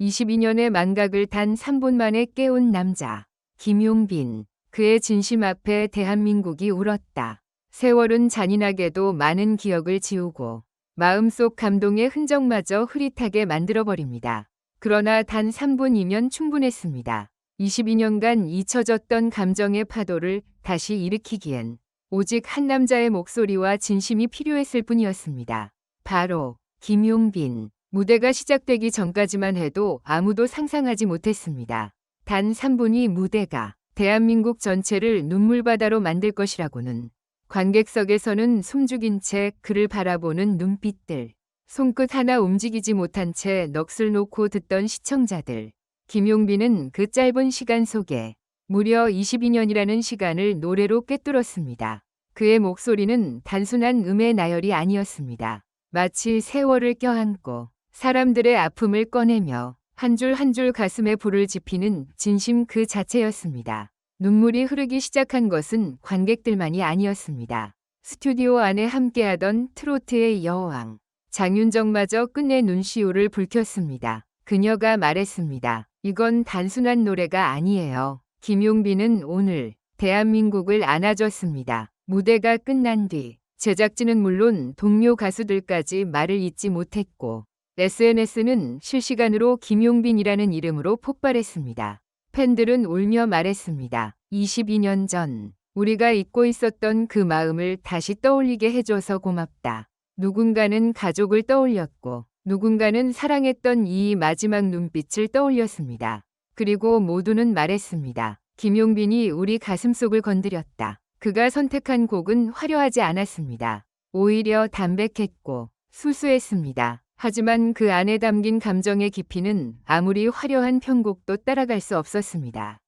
22년의 만각을 단 3분 만에 깨운 남자. 김용빈. 그의 진심 앞에 대한민국이 울었다. 세월은 잔인하게도 많은 기억을 지우고 마음속 감동의 흔적마저 흐릿하게 만들어버립니다. 그러나 단 3분이면 충분했습니다. 22년간 잊혀졌던 감정의 파도를 다시 일으키기엔 오직 한 남자의 목소리와 진심이 필요했을 뿐이었습니다. 바로 김용빈. 무대가 시작되기 전까지만 해도 아무도 상상하지 못했습니다. 단 3분이 무대가 대한민국 전체를 눈물바다로 만들 것이라고는 관객석에서는 숨죽인 채 그를 바라보는 눈빛들, 손끝 하나 움직이지 못한 채 넋을 놓고 듣던 시청자들. 김용빈은 그 짧은 시간 속에 무려 22년이라는 시간을 노래로 꿰뚫었습니다. 그의 목소리는 단순한 음의 나열이 아니었습니다. 마치 세월을 껴안고 사람들의 아픔을 꺼내며 한 줄 한 줄 가슴에 불을 지피는 진심 그 자체였습니다. 눈물이 흐르기 시작한 것은 관객들만이 아니었습니다. 스튜디오 안에 함께하던 트로트의 여왕 장윤정마저 끝내 눈시울을 붉혔습니다. 그녀가 말했습니다. 이건 단순한 노래가 아니에요. 김용빈은 오늘 대한민국을 안아줬습니다. 무대가 끝난 뒤 제작진은 물론 동료 가수들까지 말을 잇지 못했고 SNS는 실시간으로 김용빈이라는 이름으로 폭발했습니다. 팬들은 울며 말했습니다. 22년 전 우리가 잊고 있었던 그 마음을 다시 떠올리게 해줘서 고맙다. 누군가는 가족을 떠올렸고 누군가는 사랑했던 이 마지막 눈빛을 떠올렸습니다. 그리고 모두는 말했습니다. 김용빈이 우리 가슴속을 건드렸다. 그가 선택한 곡은 화려하지 않았습니다. 오히려 담백했고 수수했습니다. 하지만 그 안에 담긴 감정의 깊이는 아무리 화려한 편곡도 따라갈 수 없었습니다.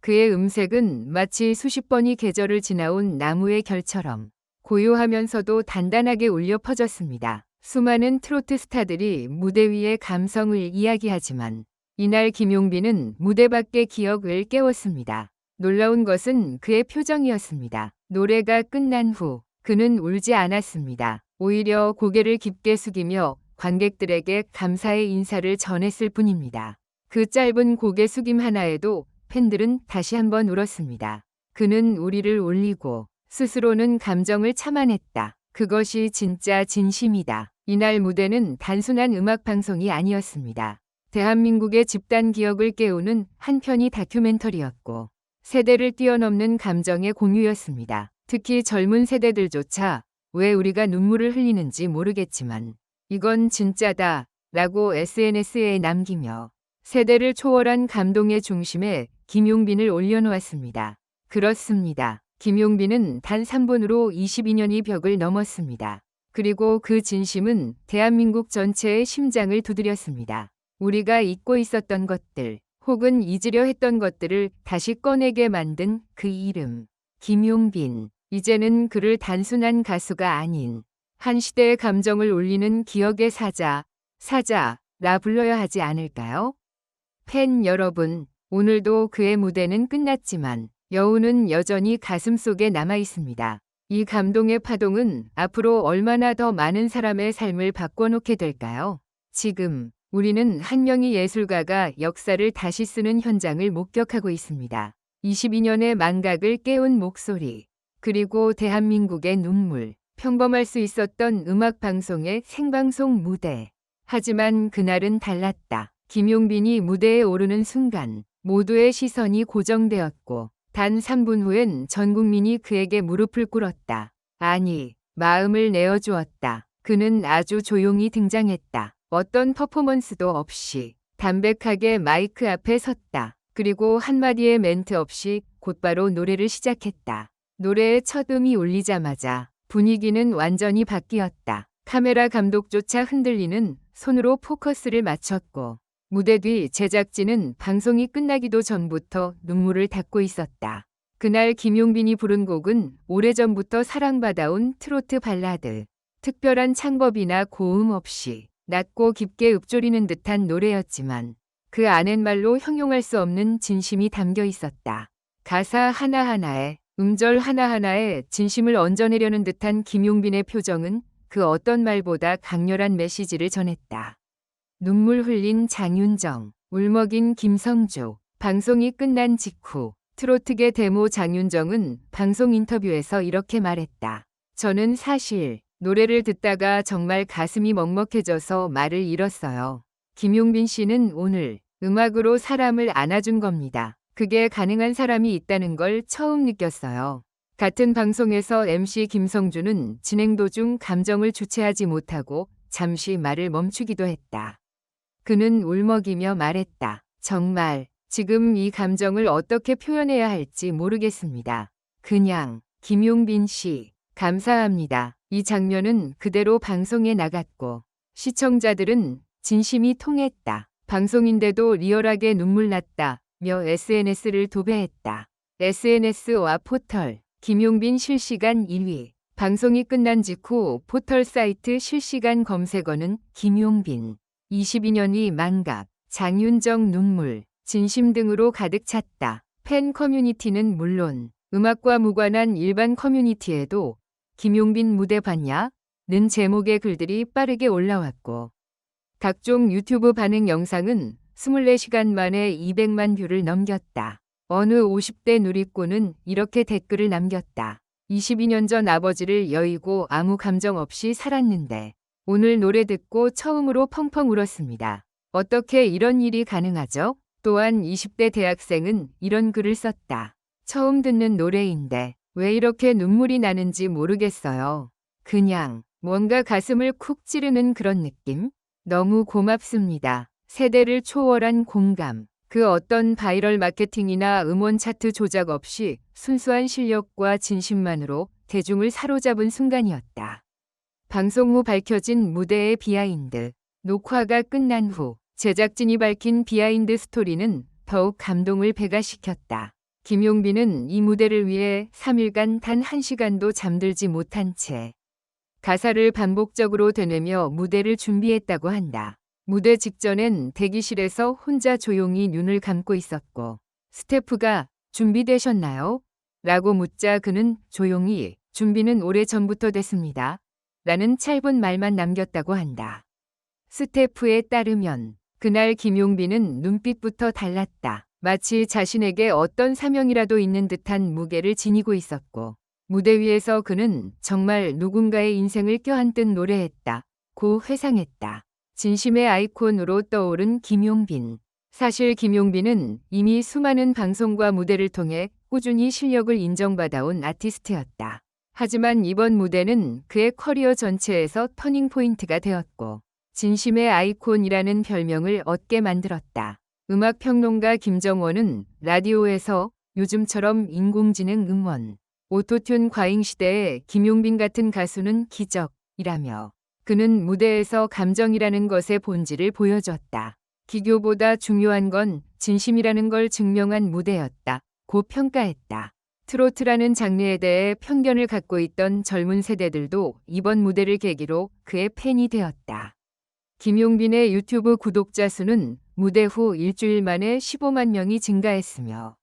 그의 음색은 마치 수십 번이 계절을 지나온 나무의 결처럼 고요하면서도 단단하게 울려 퍼졌습니다. 수많은 트로트 스타들이 무대 위의 감성을 이야기하지만 이날 김용빈은 무대 밖의 기억을 깨웠습니다. 놀라운 것은 그의 표정이었습니다. 노래가 끝난 후 그는 울지 않았습니다. 오히려 고개를 깊게 숙이며 관객들에게 감사의 인사를 전했을 뿐입니다. 그 짧은 고개 숙임 하나에도 팬들은 다시 한번 울었습니다. 그는 우리를 울리고 스스로는 감정을 참아냈다. 그것이 진짜 진심이다. 이날 무대는 단순한 음악 방송이 아니었습니다. 대한민국의 집단 기억을 깨우는 한 편의 다큐멘터리였고 세대를 뛰어넘는 감정의 공유였습니다. 특히 젊은 세대들조차 왜 우리가 눈물을 흘리는지 모르겠지만 이건 진짜다 라고 SNS에 남기며 세대를 초월한 감동의 중심에 김용빈을 올려놓았습니다. 그렇습니다. 김용빈은 단 3분으로 22년이 벽을 넘었습니다. 그리고 그 진심은 대한민국 전체의 심장을 두드렸습니다. 우리가 잊고 있었던 것들, 혹은 잊으려 했던 것들을 다시 꺼내게 만든 그 이름. 김용빈. 이제는 그를 단순한 가수가 아닌 한 시대의 감정을 울리는 기억의 사자, 사자라 불러야 하지 않을까요? 팬 여러분, 오늘도 그의 무대는 끝났지만 여우는 여전히 가슴 속에 남아 있습니다. 이 감동의 파동은 앞으로 얼마나 더 많은 사람의 삶을 바꿔놓게 될까요? 지금 우리는 한 명의 예술가가 역사를 다시 쓰는 현장을 목격하고 있습니다. 22년의 망각을 깨운 목소리, 그리고 대한민국의 눈물, 평범할 수 있었던 음악 방송의 생방송 무대. 하지만 그날은 달랐다. 김용빈이 무대에 오르는 순간 모두의 시선이 고정되었고 단 3분 후엔 전 국민이 그에게 무릎을 꿇었다. 아니, 마음을 내어주었다. 그는 아주 조용히 등장했다. 어떤 퍼포먼스도 없이 담백하게 마이크 앞에 섰다. 그리고 한마디의 멘트 없이 곧바로 노래를 시작했다. 노래의 첫 음이 울리자마자 분위기는 완전히 바뀌었다. 카메라 감독조차 흔들리는 손으로 포커스를 맞췄고 무대 뒤 제작진은 방송이 끝나기도 전부터 눈물을 닦고 있었다. 그날 김용빈이 부른 곡은 오래전부터 사랑받아온 트로트 발라드. 특별한 창법이나 고음 없이 낮고 깊게 읊조리는 듯한 노래였지만 그 안엔 말로 형용할 수 없는 진심이 담겨 있었다. 가사 하나하나에 음절 하나하나에 진심을 얹어내려는 듯한 김용빈의 표정은 그 어떤 말보다 강렬한 메시지를 전했다. 눈물 흘린 장윤정, 울먹인 김성주. 방송이 끝난 직후 트로트계 데모 장윤정은 방송 인터뷰에서 이렇게 말했다. 저는 사실 노래를 듣다가 정말 가슴이 먹먹해져서 말을 잃었어요. 김용빈 씨는 오늘 음악으로 사람을 안아준 겁니다. 그게 가능한 사람이 있다는 걸 처음 느꼈어요. 같은 방송에서 MC 김성주는 진행 도중 감정을 주체하지 못하고 잠시 말을 멈추기도 했다. 그는 울먹이며 말했다. 정말 지금 이 감정을 어떻게 표현해야 할지 모르겠습니다. 그냥 김용빈 씨 감사합니다. 이 장면은 그대로 방송에 나갔고 시청자들은 진심이 통했다. 방송인데도 리얼하게 눈물 났다. 며 SNS를 도배했다. SNS와 포털 김용빈 실시간 1위 방송이 끝난 직후 포털 사이트 실시간 검색어는 김용빈 22년이 만갑 장윤정 눈물 진심 등으로 가득 찼다. 팬 커뮤니티는 물론 음악과 무관한 일반 커뮤니티에도 김용빈 무대 봤냐? 는 제목의 글들이 빠르게 올라왔고 각종 유튜브 반응 영상은 24시간 만에 200만 뷰를 넘겼다. 어느 50대 누리꾼은 이렇게 댓글을 남겼다. 22년 전 아버지를 여의고 아무 감정 없이 살았는데 오늘 노래 듣고 처음으로 펑펑 울었습니다. 어떻게 이런 일이 가능하죠? 또한 20대 대학생은 이런 글을 썼다. 처음 듣는 노래인데 왜 이렇게 눈물이 나는지 모르겠어요. 그냥 뭔가 가슴을 쿡 찌르는 그런 느낌? 너무 고맙습니다. 세대를 초월한 공감. 그 어떤 바이럴 마케팅이나 음원 차트 조작 없이 순수한 실력과 진심만으로 대중을 사로잡은 순간이었다. 방송 후 밝혀진 무대의 비하인드. 녹화가 끝난 후 제작진이 밝힌 비하인드 스토리는 더욱 감동을 배가시켰다. 김용빈은 이 무대를 위해 3일간 단 1시간도 잠들지 못한 채 가사를 반복적으로 되뇌며 무대를 준비했다고 한다. 무대 직전엔 대기실에서 혼자 조용히 눈을 감고 있었고 스태프가 준비되셨나요? 라고 묻자 그는 조용히 준비는 오래 전부터 됐습니다. 라는 짧은 말만 남겼다고 한다. 스태프에 따르면 그날 김용빈은 눈빛부터 달랐다. 마치 자신에게 어떤 사명이라도 있는 듯한 무게를 지니고 있었고 무대 위에서 그는 정말 누군가의 인생을 껴안듯 노래했다. 고 회상했다. 진심의 아이콘으로 떠오른 김용빈. 사실 김용빈은 이미 수많은 방송과 무대를 통해 꾸준히 실력을 인정받아온 아티스트였다. 하지만 이번 무대는 그의 커리어 전체에서 터닝포인트가 되었고 진심의 아이콘이라는 별명을 얻게 만들었다. 음악평론가 김정원은 라디오에서 요즘처럼 인공지능 음원, 오토튠 과잉 시대에 김용빈 같은 가수는 기적이라며 그는 무대에서 감정이라는 것의 본질을 보여줬다. 기교보다 중요한 건 진심이라는 걸 증명한 무대였다. 고 평가했다. 트로트라는 장르에 대해 편견을 갖고 있던 젊은 세대들도 이번 무대를 계기로 그의 팬이 되었다. 김용빈의 유튜브 구독자 수는 무대 후 일주일 만에 15만 명이 증가했으며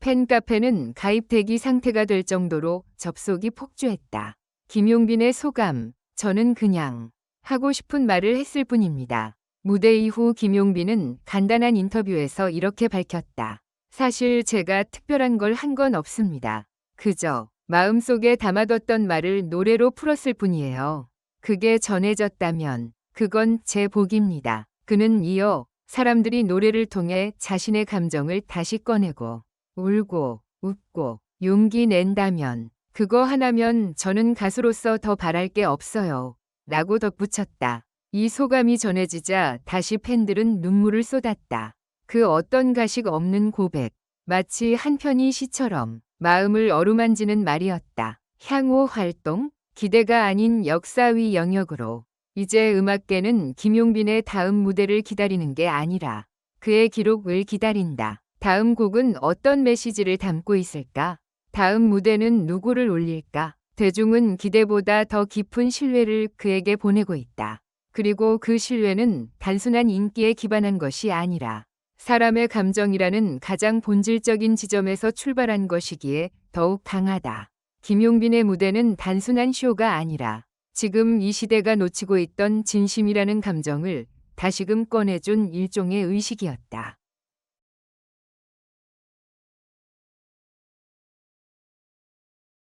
팬카페는 가입 대기 상태가 될 정도로 접속이 폭주했다. 김용빈의 소감, 저는 그냥 하고 싶은 말을 했을 뿐입니다. 무대 이후 김용빈은 간단한 인터뷰에서 이렇게 밝혔다. 사실 제가 특별한 걸 한 건 없습니다. 그저 마음속에 담아뒀던 말을 노래로 풀었을 뿐이에요. 그게 전해졌다면 그건 제 복입니다. 그는 이어 사람들이 노래를 통해 자신의 감정을 다시 꺼내고 울고 웃고 용기 낸다면 그거 하나면 저는 가수로서 더 바랄 게 없어요. 라고 덧붙였다. 이 소감이 전해지자 다시 팬들은 눈물을 쏟았다. 그 어떤 가식 없는 고백. 마치 한 편의 시처럼 마음을 어루만지는 말이었다. 향후 활동? 기대가 아닌 역사 위 영역으로. 이제 음악계는 김용빈의 다음 무대를 기다리는 게 아니라 그의 기록을 기다린다. 다음 곡은 어떤 메시지를 담고 있을까? 다음 무대는 누구를 올릴까? 대중은 기대보다 더 깊은 신뢰를 그에게 보내고 있다. 그리고 그 신뢰는 단순한 인기에 기반한 것이 아니라 사람의 감정이라는 가장 본질적인 지점에서 출발한 것이기에 더욱 강하다. 김용빈의 무대는 단순한 쇼가 아니라 지금 이 시대가 놓치고 있던 진심이라는 감정을 다시금 꺼내준 일종의 의식이었다.